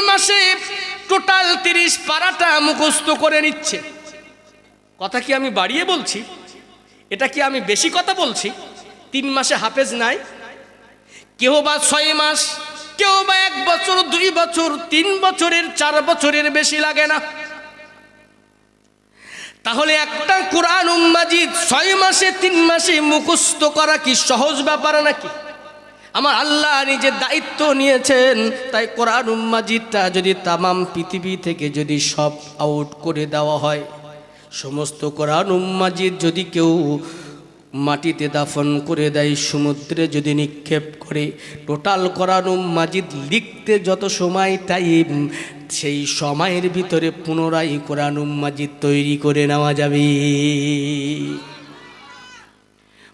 মাসে টোটাল তিরিশ পারাটা মুখস্থ করে নিচ্ছে। কথা কি আমি বাড়িয়ে বলছি? এটা কি আমি বেশি কথা বলছি? তিন মাসে হাফেজ নাই? কেউ বা ছয় মাস কেউ বা এক বছর, দুই বছর, তিন বছরের, চার বছরের বেশি লাগে না। তাহলে একটা কোরআন মাজিদ ছয় মাসে, তিন মাসে মুখস্থ করা কি সহজ ব্যাপার নাকি? আমার আল্লাহ নিজের দায়িত্ব নিয়েছেন। তাই কোরআন মাজিদটা যদি তামাম পৃথিবী থেকে যদি সব আউট করে দেওয়া হয়, সমস্ত কোরআন মাজিদ যদি কেউ মাটিতে দাফন করে দেয়, সমুদ্রে যদি নিক্ষেপ করে, টোটাল কোরআন মাজিদ লিখতে যত সময় টাইম, সেই সময়ের ভিতরে পুনরায় কোরআন মাজিদ তৈরি করে নেওয়া যাবে।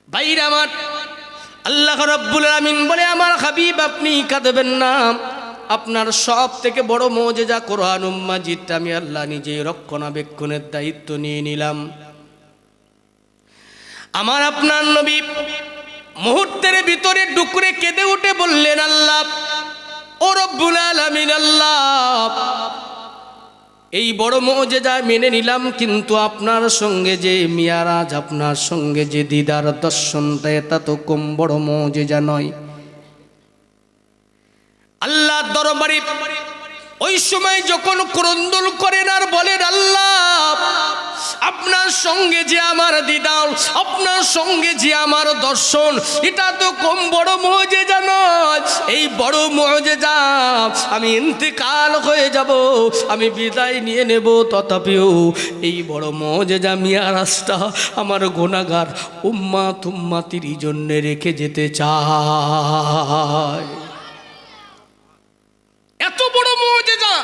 বাইরে আমার আল্লাহ রব্বুল আমিন বলে, আমার হাবিব, আপনি কাঁদবেন না। আপনার সব থেকে বড় মজেজা কোরআন মাজিদটা আমি আল্লাহ নিজেই রক্ষণাবেক্ষণের দায়িত্ব নিয়ে নিলাম। আমার আপনার নবী মুহূর্তের ভিতরে ডুকরে কেঁদে উঠে বললেন, আল্লাহ, ও রব্বুল আলামিন, আল্লাহ এই বড় মজেজা মেনে নিলাম, কিন্তু আপনার সঙ্গে যে মিয়ারাজ, আপনার সঙ্গে যে দিদার দর্শনটা এটা তো কম বড় মজেজা নয়। আল্লাহ দরবারে ওই সময় যখন ক্রন্দন করেন আর বলেন, আল্লাহ, আপনার সঙ্গে যে আমার দিদার, আপনার সঙ্গে যে আমার দর্শন, এটা তো কম বড় মজেজা নয়। এই বড় মজেজা, আমি ইন্তেকাল হয়ে যাব, আমি বিদায় নিয়ে নেব তথাপিও এই বড় মজেজা রাস্তা আমার গোনাগার উম্মা তুম্মা তিরি জন্যে রেখে যেতে চায়। এত বড় মজেজা,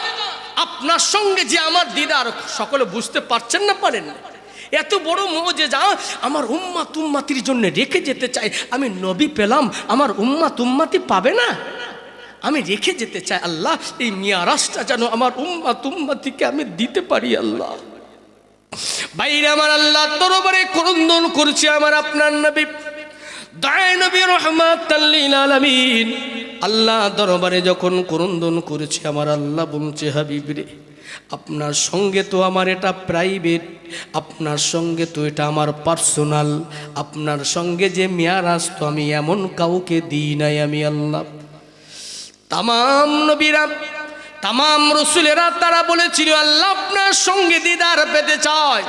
আপনার সঙ্গে যে আমার দিদার সকলে বুঝতে পারছেন না পারেন না। এত বড় মজেজা আমার উম্মা তুম্মাতির জন্য রেখে যেতে চাই আমি নবী পেলাম, আমার উম্মা তুম্মাতি পাবে না? আমি রেখে যেতে চাই আল্লাহ, এই মিয়ারাজটা যেন আমার উম্মা তুম্মাতিকে আমি দিতে পারি আল্লাহ। বাইরে আমার আল্লাহ দরবারে করন্দন করছে আমার আপনার নবী। দায় আল্লাহ দরবারে যখন করন্দন করেছে, আমার আল্লাহ বলছে হাবিবরে আপনার সঙ্গে তো আমার এটা প্রাইভেট আপনার সঙ্গে তো এটা আমার পার্সোনাল আপনার সঙ্গে যে মেয়ারাজ আসতো আমি এমন কাউকে দিই নাই আমি আল্লাহ। তামাম নবীরা, তামাম রসুলেরা তারা বলেছিল, আল্লাহ আপনার সঙ্গে দিদার পেতে চায়,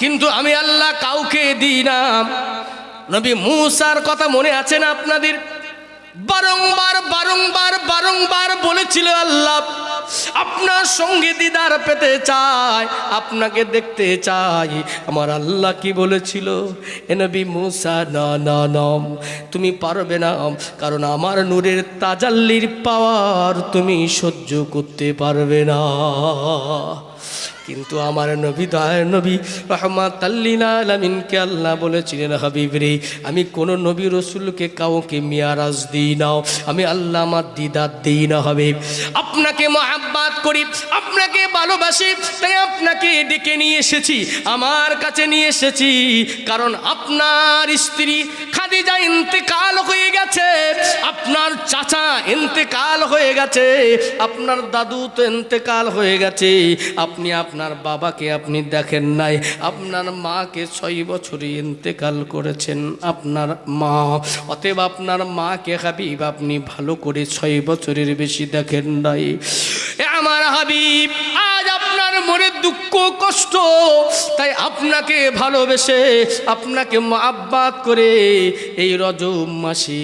কিন্তু আমি আল্লাহ কাউকে দিই না। নবী মুসার কথা মনে আছে না আপনাদের? বারংবার বারংবার বারংবার বলেছিল, আল্লাহ আপনার সঙ্গে দিদার পেতে চায়, আপনাকে দেখতে চাই। আমার আল্লাহ কি বলেছিল? এনবি নবী মুসা, না না নম তুমি পারবে না, কারণ আমার নূরের তাজাল্লির পাওয়ার তুমি সহ্য করতে পারবে না। কিন্তু আমার নবী দয় নবী রহমাত আলামিনকে আল্লাহ বলেছিলেন হাবিব রে আমি কোন নবী রসুলকে কাউকে মিয়ারাজ দিই নাও আমি আল্লাহ আমার দিদার দিই না হবে আপনাকে মহাব্বাত করি, আপনাকে ভালোবাসি, তাই আপনাকে ডেকে নিয়ে এসেছি, আমার কাছে নিয়ে এসেছি, কারণ আপনার স্ত্রী খাদিজা ইন্তেকাল হয়ে গেছে, আপনার চাচা ইন্তেকাল হয়ে গেছে, আপনার দাদু তো ইন্তেকাল হয়ে গেছে, আপনি আপনার বাবাকে আপনি দেখেন নাই, আপনার মাকে ছয় বছরে ইন্তেকাল করেছেন, আপনার মা, অতএব আপনার মাকে হাবিব আপনি ভালো করে ছয় বছরের বেশি দেখেন নাই। আমার হাবিব, আজ আপনার মনে দুঃখ, কষ্ট, তাই আপনাকে ভালোবেসে আপনাকে মহাব্বাত করে এই রজব মাসি,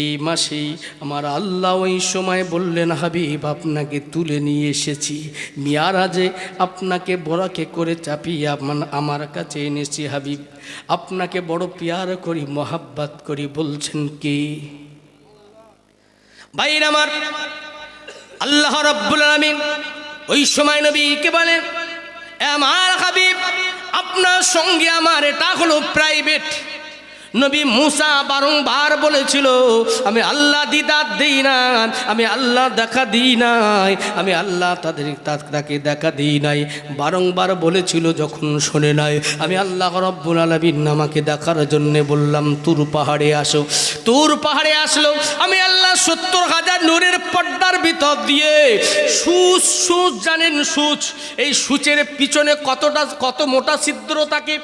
এই মাসেই আমার আল্লাহ ওই সময় বললেন, হাবিব, আপনাকে তুলে নিয়ে এসেছি। মিয়ারাজে আপনাকে বড়াকে করে চাপিয়ে আমার আমার কাছে এনেছি, হাবিব। আপনাকে বড় পিয়ার করি, মহাব্বাত করি। বলছেন কি? ভাইর আমার আল্লাহ রব্বুল আলামিন ওই সময় নবীকে বলেন "এ আমার হাবিব আপনার সঙ্গে আমার এটা হলো প্রাইভেট নবী মুসা বারংবার বলেছিল, আমি আল্লাহ দিদার দিই না আমি আল্লাহ দেখা দিই নাই, আমি আল্লাহ তাদের তাকে দেখা দিই নাই। বারংবার বলেছিল, যখন শোনে নাই, আমি আল্লাহ রব্বুল আলমিন আমাকে দেখার জন্যে বললাম, তুর পাহাড়ে আসো। তুর পাহাড়ে আসলো, আমি আল্লাহ সত্তর হাজার নূরের পর্দার ভিতর দিয়ে সুচ সুচ জানেন সুচ, এই সূচের পিছনে কতটা কত মোটা ছিদ্র থাকে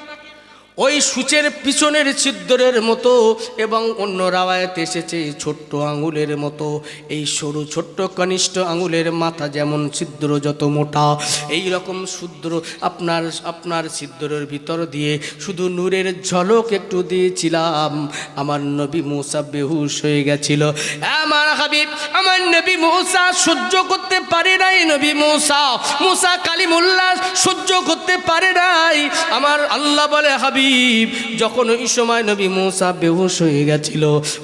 ওই সূচের পিছনের ছিদ্রের মতো এবং অন্য রাওয়ায়তে এসেছে ছোট্ট আঙুলের মতো। এই সরু ছোট্ট কনিষ্ঠ আঙুলের মাথা যেমন ছিদ্র যত মোটা এই রকম শুদ্র আপনার আপনার ছিদ্রের ভিতর দিয়ে শুধু নূরের ঝলক একটু দিয়েছিলাম। আমার নবী মূসা বেহুশ হয়ে গেছিল। আমার হাবিব, আমার নবী মূসা সহ্য করতে পারে নাই নবী মূসা। মূসা কালিমুল্লাহ সহ্য করতে পারে নাই। আমার আল্লাহ বলে, হাবিব যখন ওই সময় নবী মূসা বেহুশ হয়ে গেছিল,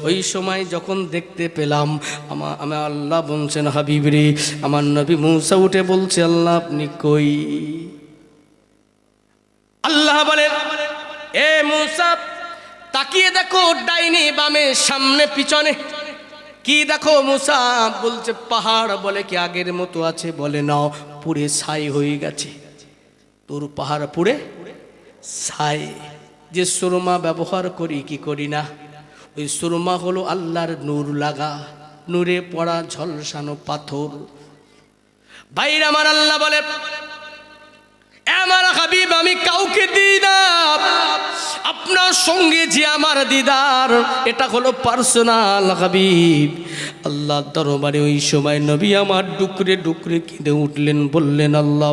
ওই সময় যখন দেখতে পেলাম আমার আমার আল্লাহ বলছেন, হাবিব রে, আমার নবী মূসা উঠে বলছে, আল্লাহ আপনি কই? আল্লাহ বলেন, এ মূসা, তাকিয়ে দেখো ডাইনি বামে, সামনে পিছনে। কি দেখো মুসা? বলছে, পাহাড় বলে কি আগের মতো আছে? বলে, নাও পুরে ছাই হয়ে গেছে। তোর পাহাড় পুরে ছাই। যে সুরমা ব্যবহার করি, কি করি না? ওই সুরমা হলো আল্লাহর নূর লাগা, নূরে পড়া ঝলসানো পাথর। ভাইর আমার আল্লাহ বলে আমার হাবিব, আমি কাউকে দিই না। আপনার সঙ্গে যে আমার দিদার, এটা হলো পার্সোনাল হাবিব। আল্লাহ দরবারে ওই সময় নবী আমার ডুকরে ডুকরে কেঁদে উঠলেন, বললেন, আল্লাহ,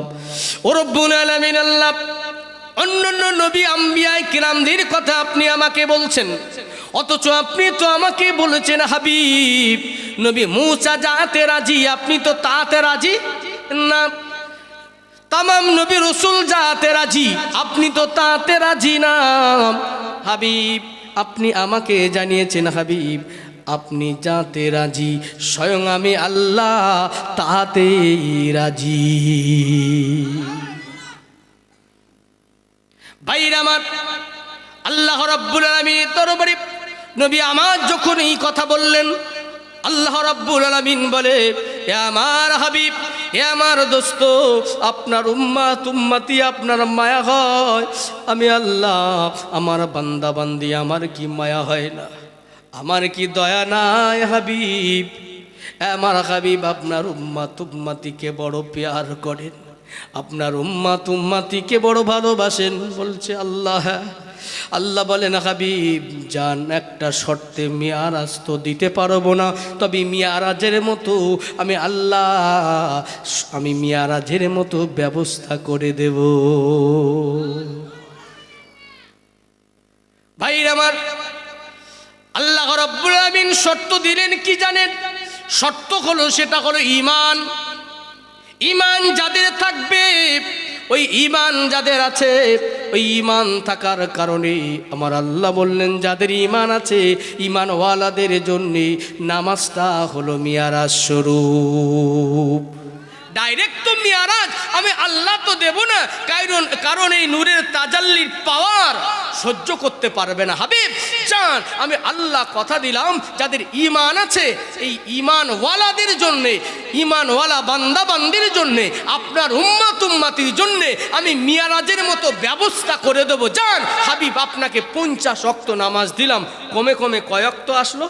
ও রব্বুল আলামিন, আল্লাহ অন্যান্য নবী আম্বিয়ায় কিরামদের কথা আপনি আমাকে বলছেন। অথচ আপনি তো আমাকে বলেছেন, হাবিব, নবী মুসা যাতে রাজি, আপনি তো তাতে রাজি না। তামাম নবী রসুল যাতে রাজি, আপনি তো তাতে রাজি না। হাবিব, আপনি আমাকে জানিয়েছেন, হাবিব, আপনি যাতে রাজি, স্বয়ং আমি আল্লাহ তাতে রাজি। ভাইর আমার, আল্লাহ রব্বুল আলমীর দরবারে নবী আমার যখন এই কথা বললেন, আল্লাহ রব্বুল আলমিন বলে, এ আমার হাবিব, এ আমার দোস্ত, আপনার উম্মা তুম্মাতি আপনার মায়া হয়। আমি আল্লাহ, আমার বান্দা বান্দি আমার কি মায়া হয় না? আমার কি দয়া নাই হাবিব? আমার হাবিব, আপনার উম্মা তুম্মাতিকে বড় পেয়ার করেন। আপনার উম্মা তুম্মাতিকে বড় ভালোবাসেন, বলছে আল্লাহ। আল্লাহ বলেন, হাবিব যান একটা শর্তে মিয়ারাজ তো দিতে পারব না, তবে মিয়ারাজের মতো আমি আল্লাহ, আমি মিয়ারাজের মতো ব্যবস্থা করে দেব। ভাইর আমার, আল্লাহ রব্বুল আমিন শর্ত দিলেন কি জানেন? শর্ত হলো, সেটা হলো ইমান ইমান যাদের থাকবে, ওই ইমান যাদের আছে, ওই ইমান থাকার কারণে আমার আল্লাহ বললেন, যাদের ইমান আছে, ইমানওয়ালাদের জন্যে নামাজটা হলো মিয়ারা স্বরূপ। ডাইরেক্ট তো মিয়ারাজ আমি আল্লাহ তো দেব না, কারণ কারণ এই নূরের তাজাল্লির পাওয়ার সহ্য করতে পারবে না। হাবিব চান আমি আল্লাহ কথা দিলাম, যাদের ইমান আছে, এই ইমানওয়ালাদের জন্যে ইমানওয়ালা বান্দা বান্দির জন্যে, আপনার উম্মাত উম্মাতির জন্যে আমি মিয়ারাজের মতো ব্যবস্থা করে দেবো। যান হাবিব, আপনাকে পঞ্চাশ অক্ত নামাজ দিলাম, কমে কমে কয়ক্ত আসলো।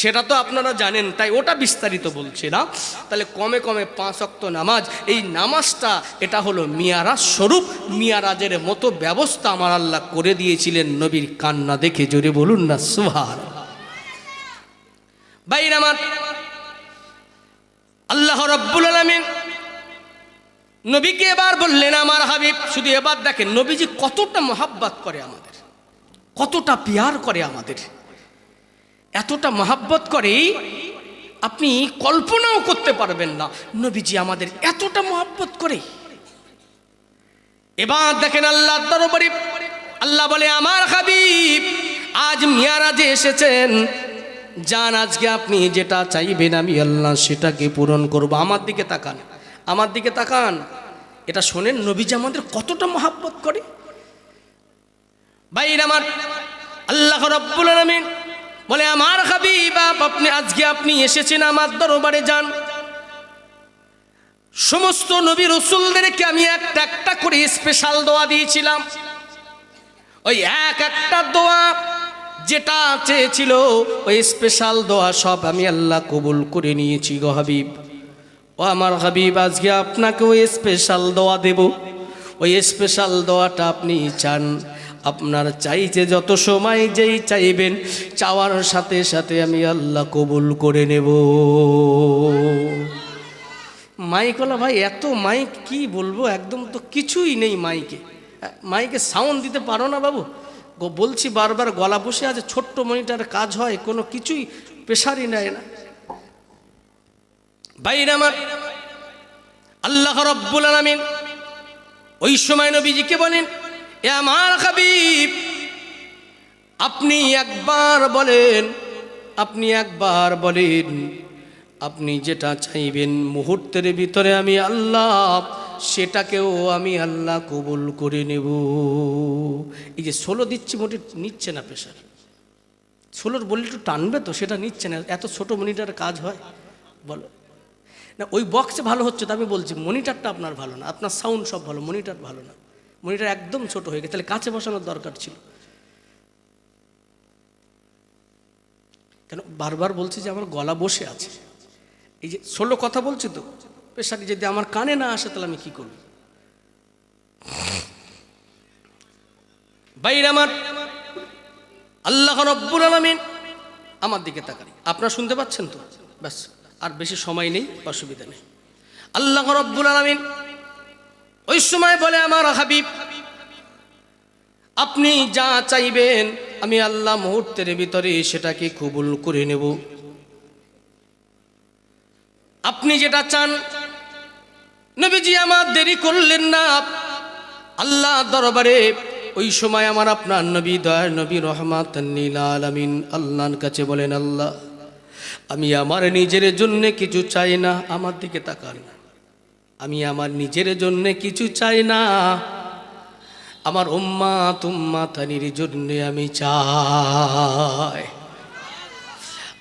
সেটা তো আপনারা জানেন, তাই ওটা বিস্তারিত বলছি না। তাহলে কমে কমে পাঁচ অক্ত নামাজ, এই নামাজটা, এটা হলো মিয়ারাজ স্বরূপ, মিয়ারাজের মতো ব্যবস্থা আমার আল্লাহ করে দিয়েছিলেন নবীর কান্না দেখে, জোরে বলুন না সুহার বাইর আমার, আল্লাহ রব্বুল আলমিন নবীকে এবার বললেন, আমার হাবিব, শুধু এবার দেখেন, নবীজি কতটা মহাব্বাত করে আমাদের, কতটা পিয়ার করে আমাদের। এতটা মহাব্বত করে আপনি কল্পনাও করতে পারবেন না। নবীজি আমাদের এতটা মহাব্বত করে। এবার দেখেন আল্লাহ দরবারে, আল্লাহ বলে, আমার হাবিব, আজ মিয়ারাজে এসেছেন। যান, আজকে আপনি যেটা চাইবেন আমি আল্লাহ সেটাকে পূরণ করব। আমার দিকে তাকান, আমার দিকে তাকান। এটা শোনেন, নবীজি আমাদের কতটা মহাব্বত করে। বাইর আমার, আল্লাহ রব্বুল আলামিন বলে, আমার হাবিব, আপনি, আজকে আপনি এসেছেন আমার দরবারে যান। সমস্ত নবী রসুলদেরকে আমি একটা একটা করে স্পেশাল দোয়া দিয়েছিলাম। ওই এক একটা দোয়া যেটা চেয়েছিল, ওই স্পেশাল দোয়া সব আমি আল্লাহ কবুল করে নিয়েছি গো হাবিব। ও আমার হাবিব, আজকে আপনাকে ওই স্পেশাল দোয়া দেব। ওই স্পেশাল দোয়াটা আপনি চান। আপনার চাইছে যত সময় যেই চাইবেন, চাওয়ার সাথে সাথে আমি আল্লাহ কবুল করে নেব। মাইক হলো ভাই, এত মাইক কি বলব? একদম তো কিছুই নেই মাইকে। মাইকে সাউন্ড দিতে পারো না বাবু। বলছি বারবার গলা বসে আছে, ছোট্ট মনিটার কাজ হয়, কোনো কিছুই প্রেশারই নেয় না। বাইরে আমার আল্লাহ রব্বুল আলামিন, ওই সময় নবীজিকে বলেন এ আমার হাবিব, আপনি একবার বলেন, আপনি একবার বলেন, আপনি যেটা চাইবেন মুহূর্তের ভিতরে আমি আল্লাহ, সেটাকেও আমি আল্লাহ কবুল করে নেব। এই যে ষোলো দিচ্ছি মোটে নিচ্ছে না প্রেশার ষোলোর বলে একটু টানবে তো, সেটা নিচ্ছে না। এত ছোট মনিটার কাজ হয়, বলো। না, ওই বক্সে ভালো হচ্ছে তো আমি বলছি মনিটারটা আপনার ভালো না, আপনার সাউন্ড সব ভালো মনিটার ভালো না। মনিটার একদম ছোট হয়ে গেছে। তাহলে কাছে বসানোর দরকার ছিল। কেন? বারবার বলছি যে আমার গলা বসে আছে। এই যে ষোলো কথা বলছি তো পেশাটি যদি আমার কানে না আসে, তাহলে আমি কি করব? বাইরে আমার আল্লাহ রব্বুল আলমিন আমার দিকে তাকান। আপনারা শুনতে পাচ্ছেন তো? ব্যাস, আর বেশি সময় নেই, অসুবিধা নেই। আল্লাহ রব্বুল আলমিন ওই সময় বলে আমার হাবিব, আপনি যা চাইবেন, আমি আল্লাহ মুহূর্তের ভিতরে সেটাকে কবুল করে নেব। আপনি যেটা চান, নবীজি আমার দেরি করলেন না। আল্লাহ দরবারে ওই সময় আমার আপনার নবী দয়ার নবী রহমাত আলামিন আল্লাহর কাছে বলেন, আল্লাহ, আমি আমার নিজের জন্য কিছু চাই না, আমার দিকে তাকান আমি আমার নিজের জন্য কিছু চাই না। আমার উম্মা তুম্মা তানির জন্য আমি চাই।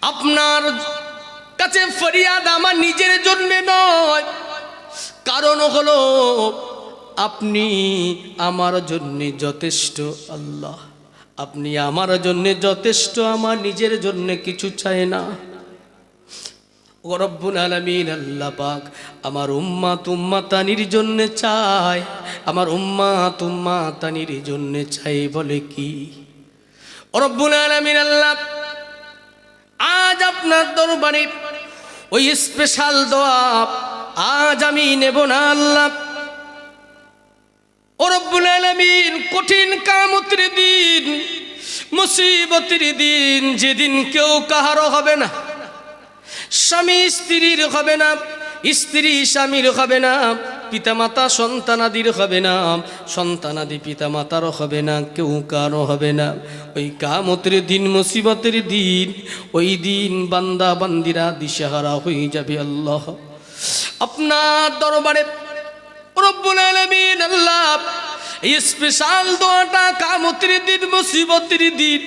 আপনার কাছে ফরিয়াদ আমার নিজের জন্য নয়। কারণ হলো আপনি আমার জন্য যথেষ্ট আল্লাহ। আপনি আমার জন্য যথেষ্ট, আমার নিজের জন্য কিছু চাই না। রব্বুল আলামিন, আল্লাহ পাক আমার উম্মা তুম্মা তানির জন্য চাই আমার উম্মা তুম্মা তানির জন্য চাই বলে কি? ও রব্বুল আলামিন, আল্লাহ, আজ আপনার দরবারে ওই স্পেশাল দোয়া আজ আমি নেব না, আল্লাহ। ও রব্বুল আলামিন, কঠিন কামতের দিন, মুসিবতের দিন যেদিন কেউ কাহারও হবে না। স্বামী স্ত্রীর হবে না, স্ত্রী স্বামীর হবে না, পিতামাতা সন্তানাদির হবে না, সন্তানাদি পিতামাতারও হবে না, কেউ কারও হবে না। ওই কামতের দিন, মুসিবতের দিন, ওই দিন বান্দা বান্দিরা দিশাহারা হয়ে যাবে আল্লাহ। আপনার দরবারে আল্লাহ স্পেশাল দোয়াটা কামতের দিন, মুসিবতির দিন।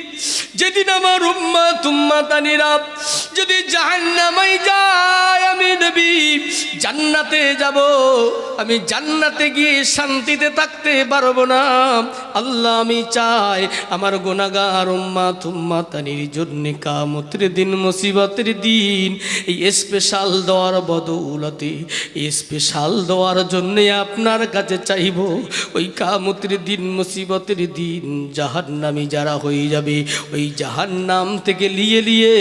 যেদিন আমার উম্মা, তুম্মা, তানিরা যদি জাহান্নামাই যায়, আমি নবী জান্নাতে যাব। আমি জান্নাতে গিয়ে শান্তিতে থাকতে পারব না। আল্লাহ আমি চাই আমার গোনাগার উম্মা তুম্মা তানির জন্য কামতের দিন মুসিবতের দিন। এই স্পেশাল দেওয়ার বদৌলতে, এই স্পেশাল দেওয়ার জন্যে আপনার কাছে চাইব, ওই কামতের দিন মুসিবতের দিন জাহান্নামি যারা হয়ে যাবে, ওই জাহার নাম থেকে লিয়ে লিয়ে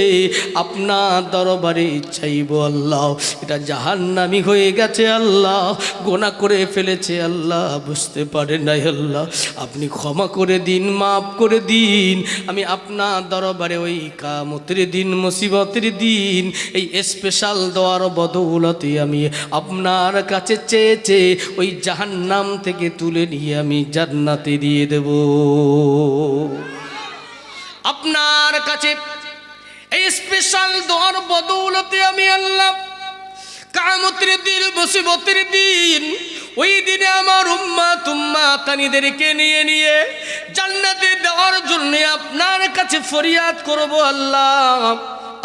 আপনার দরবারে চাইব আল্লাহ। এটা জাহান্নামি হয়ে গেছে আল্লাহ, গোনা করে ফেলেছে আল্লাহ, বুঝতে পারে নাই আল্লাহ। আপনি ক্ষমা করে দিন, মাফ করে দিন। আমি আপনার দরবারে ওই কামতের দিন, মুসিবতের দিন, এই স্পেশাল দেওয়ার বদৌলতে আমি আপনার কাছে চেয়ে চেয়ে ওই জাহান্নাম থেকে তুলে নিয়ে আমি জান্নাতে দিয়ে দেব। আপনার কাছে এই স্পেশাল দোয়ার বদৌলতে আমি আল্লাহ কামতের দিন, মুসিবতের দিন, ওই দিনে আমার উম্মা তুম্মা তানিদেরকে নিয়ে নিয়ে জান্নাতে দেওয়ার জন্য আপনার কাছে ফরিয়াদ করব আল্লাহ।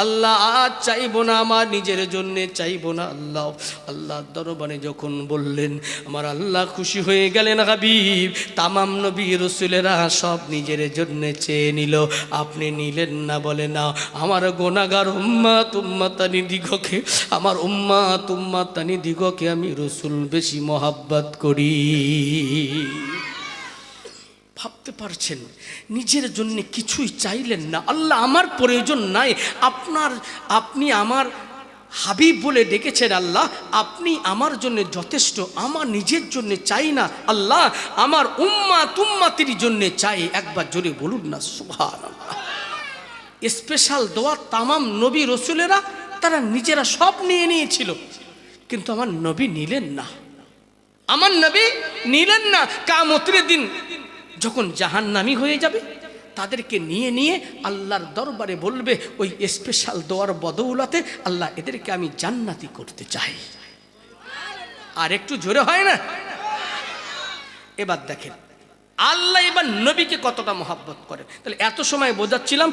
আল্লাহ আর চাইব না, আমার নিজের জন্যে চাইব না আল্লাহ। আল্লাহ দরবারে যখন বললেন, আমার আল্লাহ খুশি হয়ে গেলেন হাবিব, তামাম নবী রসুলেরা সব নিজের জন্যে চেয়ে নিল। আপনি নিলেন না, বলে না, আমার গোনাগার উম্মা তুম্মা তানি দিগকে, আমার উম্মা তুম্মা তানি দিগকে আমি রসুল বেশি মহাব্বত করি। ভাবতে পারছেন নিজের জন্য কিছুই চাইলেন না। আল্লাহ আমার প্রয়োজন নাই। আপনার, আপনি আমার হাবিব বলে ডেকেছেন আল্লাহ। আপনি আমার জন্য যথেষ্ট, আমার নিজের জন্য চাই না আল্লাহ। আমার উম্মা তুম্মাতির জন্য চাই। একবার জোরে বলুন না সুভান স্পেশাল দোয়া তামাম নবী রসুলেরা, তারা নিজেরা সব নিয়ে নিয়েছিল। কিন্তু আমার নবী নিলেন না। আমার নবী নিলেন না। কামতের দিন যখন জাহান্নামি হয়ে যাবে, তাদেরকে নিয়ে নিয়ে আল্লাহর দরবারে বলবে, ওই স্পেশাল দোয়ার বদৌলাতে আল্লাহ এদেরকে আমি জান্নাতি করতে চাই। আর একটু জোরে হয় না? এবার দেখেন, আল্লাহ এবার নবীকে কতটা মহাব্বত করে। তাহলে এত সময় বোঝাচ্ছিলাম,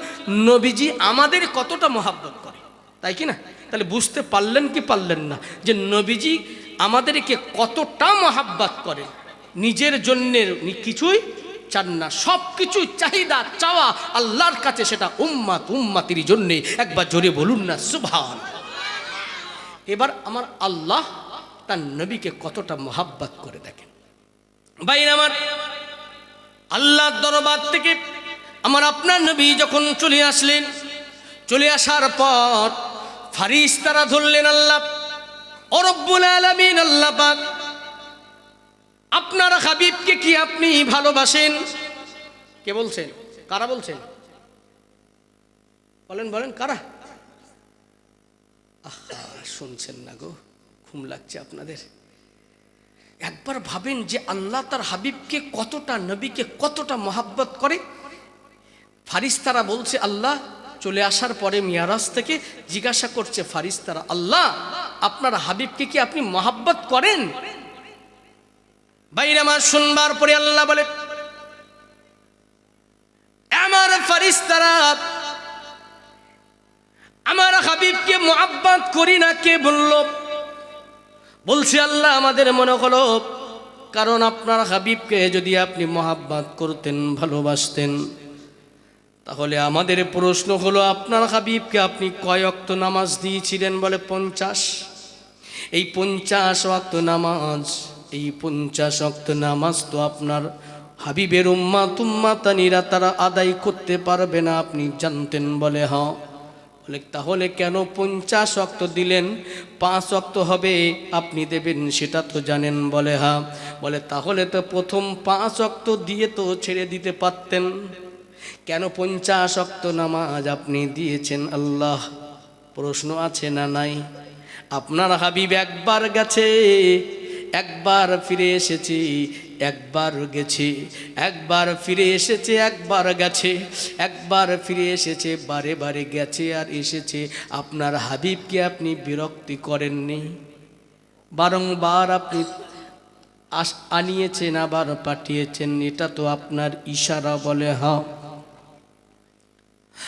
নবীজি আমাদের কতটা মহাব্বত করে। তাই কি না? তাহলে বুঝতে পারলেন কি পারলেন না, যে নবীজি আমাদেরকে কতটা মহাব্বত করেন। নিজের জন্যে কিছুই চান না। সব কিছুই চাহিদা, চাওয়া আল্লাহর কাছে, সেটা উম্মাত উম্মাতির জন্যে। একবার জোরে বলুন না সুভান এবার আমার আল্লাহ তার নবীকে কতটা মহাব্বত করে দেখেন। বাইরে আমার আল্লাহর দরবার থেকে আমার আপনার নবী যখন চলে আসলেন, চলে আসার পর ফারিস তারা ধরলেন আল্লাহ অরব্বুল আলমিন, আল্লাহ আপনার হাবিবকে কি আপনি ভালোবাসেন? কে বলছেন? কারা বলছেন? বলেন বলেন, কারা? আহা, শুনছেন না গো, ঘুম লাগছে আপনাদের। একবার ভাবেন যে আল্লাহ তার হাবিবকে কতটা নবীকে কতটা মহাব্বত করে। ফারিস্তারা বলছে, আল্লাহ, চলে আসার পরে মিয়ারাজ থেকে জিজ্ঞাসা করছে ফারিস্তারা, আল্লাহ, আপনার হাবিবকে কি আপনি মহাব্বত করেন? বাইরে আমার শুনবার পরে আল্লাহ বলে, আমার ফারিস্তারা আমার হাবিবকে মহাব্বত করি না, কে বলল? বলছি আল্লাহ আমাদের মনে হলো, কারণ আপনার হাবিবকে যদি আপনি মহাব্বাত করতেন, ভালোবাসতেন, তাহলে আমাদের প্রশ্ন হলো, আপনার হাবিবকে আপনি কয় অক্ত নামাজ দিয়েছিলেন? বলে, পঞ্চাশ। এই পঞ্চাশ অক্ত নামাজ এই পঞ্চাশ অক্ত নামাজ তো আপনার হাবিবের উম্মা তুম্মা তানিরা তারা আদায় করতে পারবে না, আপনি জানতেন বলে হ্যাঁ। বলে, তাহলে কেন পঞ্চাশ অক্ত দিলেন? পাঁচ অক্ত হবে, আপনি দেবেন, সেটা তো জানেন বলে হ্যাঁ। বলে, তাহলে তো প্রথম পাঁচ অক্ত দিয়ে তো ছেড়ে দিতে পারতেন। কেন পঞ্চাশ অক্ত নামাজ আপনি দিয়েছেন আল্লাহ? প্রশ্ন আছে না নাই? আপনার হাবিব একবার গেছে একবার ফিরে এসেছি, একবার গেছে। একবার ফিরে এসেছে, একবার গেছে। একবার ফিরে এসেছে, বারে বারে গেছে আর এসেছে। আপনার হাবিবকে আপনি বিরক্তি করেননি? বারংবার আপনি আস, আনিয়েছেন, আবার পাঠিয়েছেন, এটা তো আপনার ইশারা বলে হ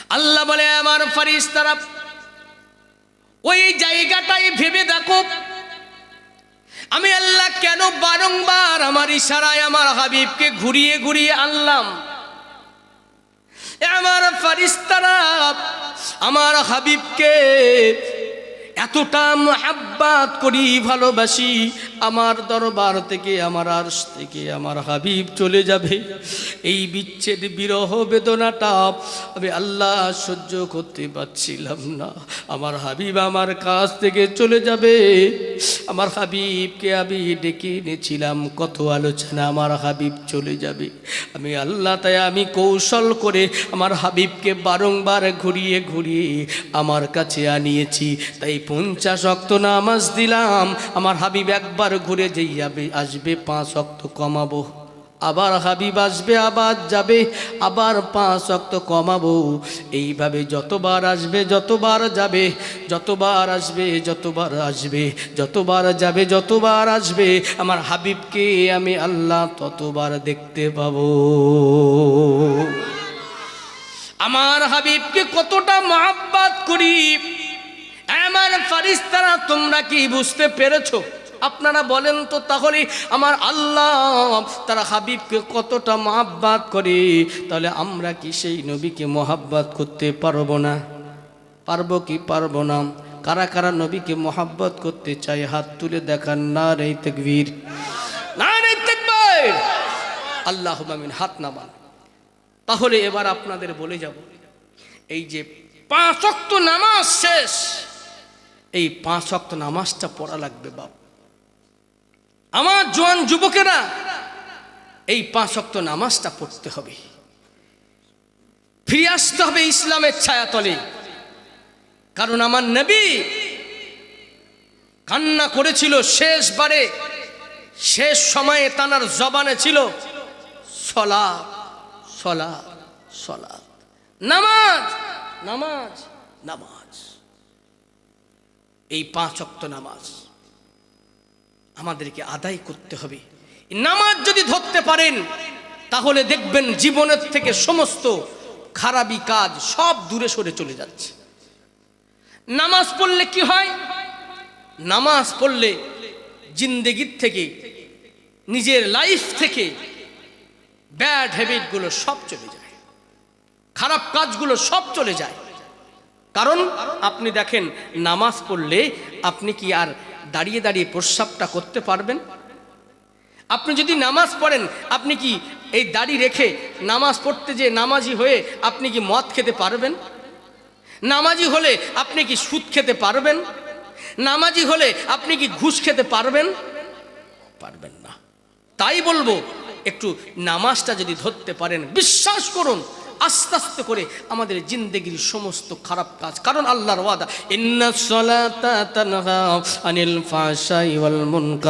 আল্লাহ বলে, আমার ফারিস তারা ওই জায়গাটাই ভেবে দেখো। আমি কেন বারংবার আমার ইশারায় আমার হাবিবকে ঘুরিয়ে ঘুরিয়ে আনলাম? আমার ফারিস্তারা আমার হাবিবকে এতটা মহাব্বাত করি, ভালোবাসি। আমার দরবার থেকে, আমার আরশ থেকে, আমার হাবিব চলে যাবে। এই বিচ্ছেদ বিরহ বেদনাটা আমি আল্লাহ সহ্য করতে পারছিলাম না। আমার হাবিব আমার কাছ থেকে চলে যাবে। আমার হাবিবকে আমি ডেকে এনেছিলাম। কত আলোচনা, আমার হাবিব চলে যাবে। আমি আল্লাহ তাই আমি কৌশল করে আমার হাবিবকে বারংবার ঘুরিয়ে ঘুরিয়ে আমার কাছে আনিয়েছি। তাই পঞ্চাশ অক্ত নামাজ দিলাম। আমার হাবিব একবার ঘুরে যেই যাবে আসবে, পাঁচ অক্ত কমাবো। আবার হাবিব আসবে, আবার যাবে, আবার পাঁচ অক্ত কমাবো। এইভাবে যতবার আসবে, যতবার যাবে, যতবার আসবে যতবার আসবে, যতবার যাবে, যতবার আসবে, আমার হাবিবকে আমি আল্লাহ ততবার দেখতে পাবো। আমার হাবিবকে কতটা মহাব্বাত করি। আমার ফারিস্তারা তোমরা কি বুঝতে পেরেছ? আপনারা বলেন তো তাহলে আমার আল্লাহ, তারা হাবিবকে কতটা মহাব্বাত করে, তাহলে আমরা কি সেই নবীকে মহাব্বাত করতে পারব না? পারব কি পারব না? কারা কারা নবীকে মহাব্বত করতে চায়? হাত তুলে দেখান না রে তেকবীর। না রে তেকবীর! আল্লাহ মামিন হাত নামান। তাহলে এবার আপনাদের বলে যাব, এই যে পাঁচ অক্ত নামাজ শেষ, এই পাঁচ অক্ত নামাজটা পড়া লাগবে বাপ। আমার জোয়ান যুবকেরা, এই পাঁচ অক্ত নামাজটা পড়তে হবে। ফিরে আসতে হবে ইসলামের ছায়াতলে। কারণ আমার নবী কান্না করেছিল শেষবারে, শেষ সময়ে তানার জবানে ছিল সলা সলা সলা নামাজ নামাজ নামাজ। এই পাঁচ অক্ত নামাজ। আমাদেরকে আদায় করতে হবে। নামাজ যদি ধরতে পারেন, তাহলে দেখবেন জীবনের থেকে সমস্ত খারাপি কাজ সব দূরে সরে চলে যাচ্ছে। নামাজ পড়লে কি হয়? নামাজ পড়লে জিন্দেগির থেকে, নিজের লাইফ থেকে ব্যাড হ্যাবিটগুলো সব চলে যায়। খারাপ কাজগুলো সব চলে যায়। কারণ আপনি দেখেন, নামাজ পড়লে আপনি কি আর দাঁড়িয়ে দাঁড়িয়ে প্রস্রাবটা করতে পারবেন? আপনি যদি নামাজ পড়েন, আপনি কি এই দাড়ি রেখে নামাজ পড়তে যে নামাজি হয়ে আপনি কি মদ খেতে পারবেন? নামাজি হলে আপনি কি সুদ খেতে পারবেন? নামাজি হলে আপনি কি ঘুষ খেতে পারবেন? পারবেন না। তাই বলব, একটু নামাজটা যদি ধরতে পারেন, বিশ্বাস করুন আস্তে আস্তে করে আমাদের জিন্দগির সমস্ত খারাপ কাজ। কারণ আল্লাহর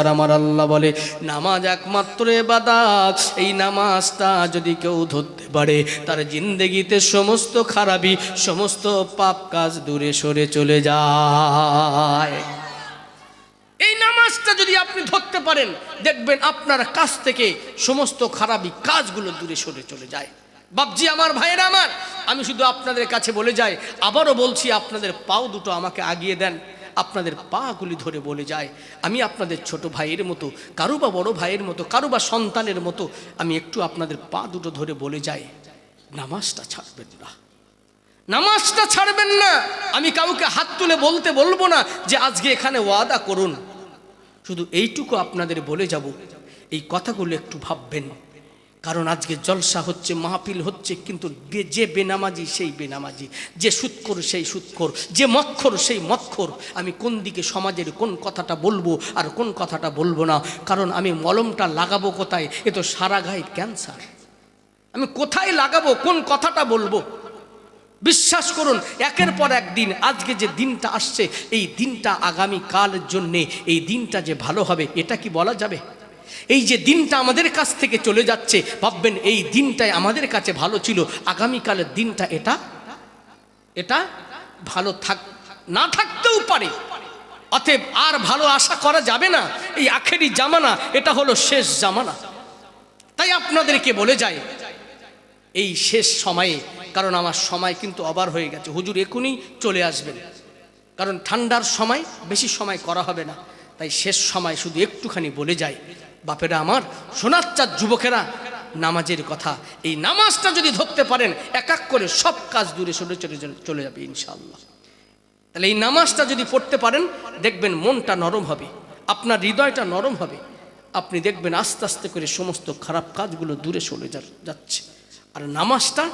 আমার আল্লাহ বলে, নামাজ একমাত্র ইবাদত এই নামাজটা যদি কেউ ধরতে পারে, তার জিন্দগিতে সমস্ত খারাপি, সমস্ত পাপ কাজ দূরে সরে চলে যায়। এই নামাজটা যদি আপনি ধরতে পারেন, দেখবেন আপনার কাছ থেকে সমস্ত খারাপি কাজগুলো দূরে সরে চলে যায়। বাবজি আমার, ভাইয়েরা আমার, আমি শুধু আপনাদের কাছে বলে যাই, আবারও বলছি আপনাদের পাও দুটো আমাকে আগিয়ে দেন, আপনাদের পাগুলি ধরে বলে যায়, আমি আপনাদের ছোট ভাইয়ের মতো, কারও বা বড় ভাইয়ের মতো, কারও বা সন্তানের মতো, আমি একটু আপনাদের পা দুটো ধরে বলে যাই, নামাজটা ছাড়বেন না। নামাজটা ছাড়বেন না। আমি কাউকে হাত তুলে বলতে বলব না যে আজকে এখানে ওয়াদা করুন। শুধু এইটুকু আপনাদের বলে যাব, এই কথাগুলো একটু ভাববেন। কারণ আজকে জলসা হচ্ছে, মাহফিল হচ্ছে, কিন্তু যে বেনামাজি সেই বেনামাজি। যে সুৎখর সেই সুৎখর, যে মক্ষর সেই মক্ষর আমি কোন দিকে সমাজের কোন কথাটা বলব আর কোন কথাটা বলব না? কারণ আমি মলমটা লাগাবো কোথায়? এ তো সারা গায়ে ক্যান্সার। আমি কোথায় লাগাবো? কোন কথাটা বলব? বিশ্বাস করুন, একের পর এক দিন, আজকে যে দিনটা আসছে, এই দিনটা আগামী কালের জন্যে, এই দিনটা যে ভালো হবে, এটা কি বলা যাবে? এই যে দিনটা আমাদের কাছ থেকে চলে যাচ্ছে, ভাববেন এই দিনটাই আমাদের কাছে ভালো ছিল, আগামীকালের দিনটা এটা এটা ভালো থাক, না থাকতেও পারে। অতএব আর ভালো আশা করা যাবে না, এই আখেরি জামানা, এটা হলো শেষ জামানা। তাই আপনাদেরকে বলে যায়, এই শেষ সময়ে, কারণ আমার সময় কিন্তু অবার হয়ে গেছে, হুজুর এখনই চলে আসবেন। কারণ ঠান্ডার সময়, বেশি সময় করা হবে না। তাই শেষ সময় শুধু একটুখানি বলে যায় বাপেরা আমার সোনাচ্চার যুবকেরা, নামাজের কথা। এই নামাজটা যদি ধরতে পারেন, এক এক করে সব কাজ দূরে সরে চলে চলে যাবে ইনশাআল্লাহ। তাহলে এই নামাজটা যদি পড়তে পারেন, দেখবেন মনটা নরম হবে, আপনার হৃদয়টা নরম হবে। আপনি দেখবেন আস্তে আস্তে করে সমস্ত খারাপ কাজগুলো দূরে সরে যাচ্ছে। আর নামাজটা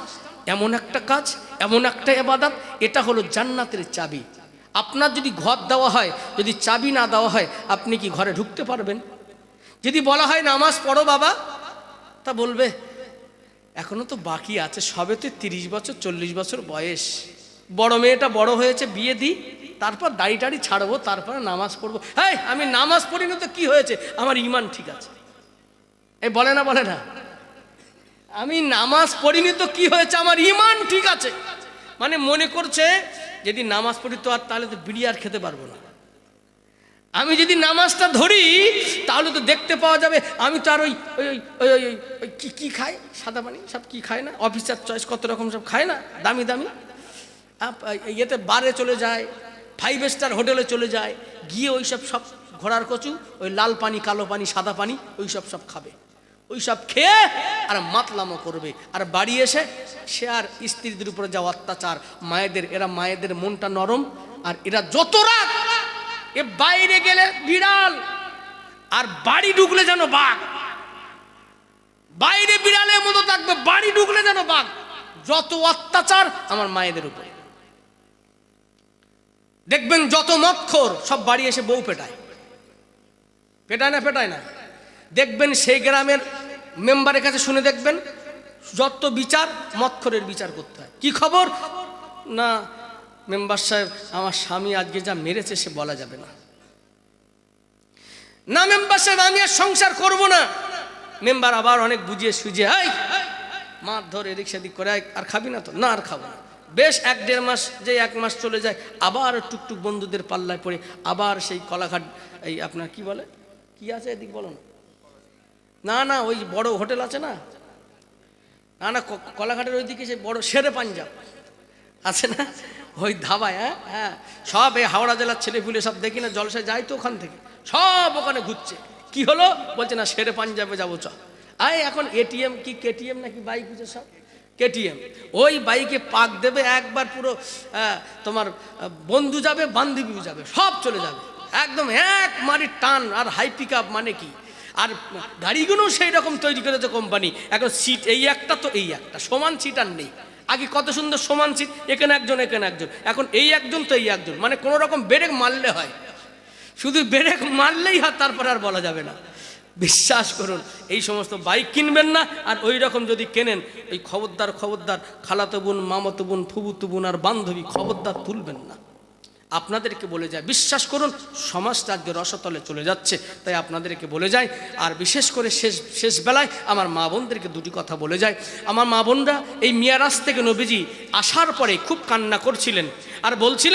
এমন একটা কাজ, এমন একটা এবাদাত এটা হলো জান্নাতের চাবি। আপনার যদি ঘর দেওয়া হয়, যদি চাবি না দেওয়া হয়, আপনি কি ঘরে ঢুকতে পারবেন? যদি বলা হয় নামাজ পড়ো বাবা, তা বলবে, এখনও তো বাকি আছে, সবে তো তিরিশ বছর, চল্লিশ বছর বয়স। বড় মেয়েটা বড় হয়েছে, বিয়ে দিই তারপর দাড়ি টাড়ি ছাড়বো, তারপরে নামাজ পড়ব। হ্যাঁ আমি নামাজ পড়িনি তো কি হয়েছে? আমার ইমান ঠিক আছে। এই বলে না বলে না। আমি নামাজ পড়িনি তো কি হয়েছে? আমার ইমান ঠিক আছে। মানে মনে করছে, যদি নামাজ পড়ি তো আর তাহলে তো বিড়ি আর খেতে পারব না। আমি যদি নামাজটা ধরি, তাহলে তো দেখতে পাওয়া যাবে আমি তো আর ওই ওই, ওই- ওই কি কি খাই সাদা পানি? সব কি খায় না? অফিসার চয়েস কত রকম সব খায় না? দামি দামি। ইয়েতে বারে চলে যায় ফাইভ স্টার হোটেলে চলে যায়, গিয়ে ওই সব সব ঘোড়ার কচু, ওই লাল পানি, কালো পানি, সাদা পানি, ওই সব সব খাবে। ওই সব খেয়ে আর মাতলামো করবে। আর বাড়ি এসে সে আর স্ত্রীদের উপরে যা অত্যাচার, মায়েদের, এরা মায়েদের মনটা নরম, আর এরা যত রাত এ বাইরে গেলে বিড়াল, আর বাড়ি ঢুকলে যেন বাঘ। বাইরে বিড়ালের মতো থাকবে, বাড়ি ঢুকলে যেন বাঘ। যত অত্যাচার আমার মায়েদের উপরে। দেখবেন যত মৎখর সব বাড়ি এসে বউ পেটায়। পেটায় না পেটায় না? দেখবেন সেই গ্রামের মেম্বারের কাছে শুনে দেখবেন, যত বিচার মৎখরের বিচার করতে হয়। কি খবর? না মেম্বার সাহেব, আমার স্বামী আজকে যা মেরেছে সে বলা যাবে না। না মেম্বার সাহেব, আমি আর সংসার করব না। মেম্বার আবার অনেক বুঝিয়ে সুঝিয়ে আই মার ধর এদিক সেদিক করে আর খাবি না তো? না, আর খাব না। বেশ এক দেড় মাস, যে এক মাস চলে যায়, আবার টুকটুক বন্ধুদের পাল্লায় পড়ে, আবার সেই কলাঘাট, এই আপনার কি বলে? কি আছে এদিক বলো না? না ওই বড় হোটেল আছে না? না না কলাঘাটের ওইদিকে সেই বড় শেরে পাঞ্জাব। আছে না? ওই ধাবায় হ্যাঁ? হ্যাঁ। সব এই হাওড়া জেলার ছেলেপুলে সব দেখি না, জলসায় যায় তো ওখান থেকে। সব ওখানে ঘুরছে। কি হলো? বলছে, না শেরে পাঞ্জাবে যাব চ আয়, এখন এটিএম কি কেটিএম নাকি বাইক হচ্ছে সব? কেটিএম ওই বাইকে পাক দেবে, একবার পুরো তোমার বন্ধু যাবে বান্ধবীও যাবে, সব চলে যাবে। একদম এক মারি টান, আর হাই পিক আপ মানে কি? আর গাড়িগুলো সেই রকম তৈরি করেছে কোম্পানি এখন সিট এই একটা তো এই একটা, সমান সিট আর নেই। আগে কত সুন্দর সমান সিট এখানে একজন এখানে একজন। এখন এই একজন তো এই একজন। মানে কোনো রকম ব্রেক মারলে হয়। শুধু ব্রেক মারলেই হয়, তারপর আর বলা যাবে না। বিশ্বাস করুন, এই সমস্ত বাইক কিনবেন না, আর ওই রকম যদি কেনেন, ওই খবরদার খবরদার, খালাতো বোন, মামাতো বোন, ফুবুতো বোন আর বান্ধবী খবরদার তুলবেন না। আপনাদেরকে বলে যায়, বিশ্বাস করুন সমাজটা আজকে রসতলে চলে যাচ্ছে, তাই আপনাদেরকে বলে যায়, আর বিশেষ করে শেষ শেষবেলায় আমার মা বোনদেরকে দুটি কথা বলে যায়। আমার মা বোনরা এই মিয়ারাজ থেকে নবীজি আসার পরে খুব কান্না করছিলেন আর বলছিলেন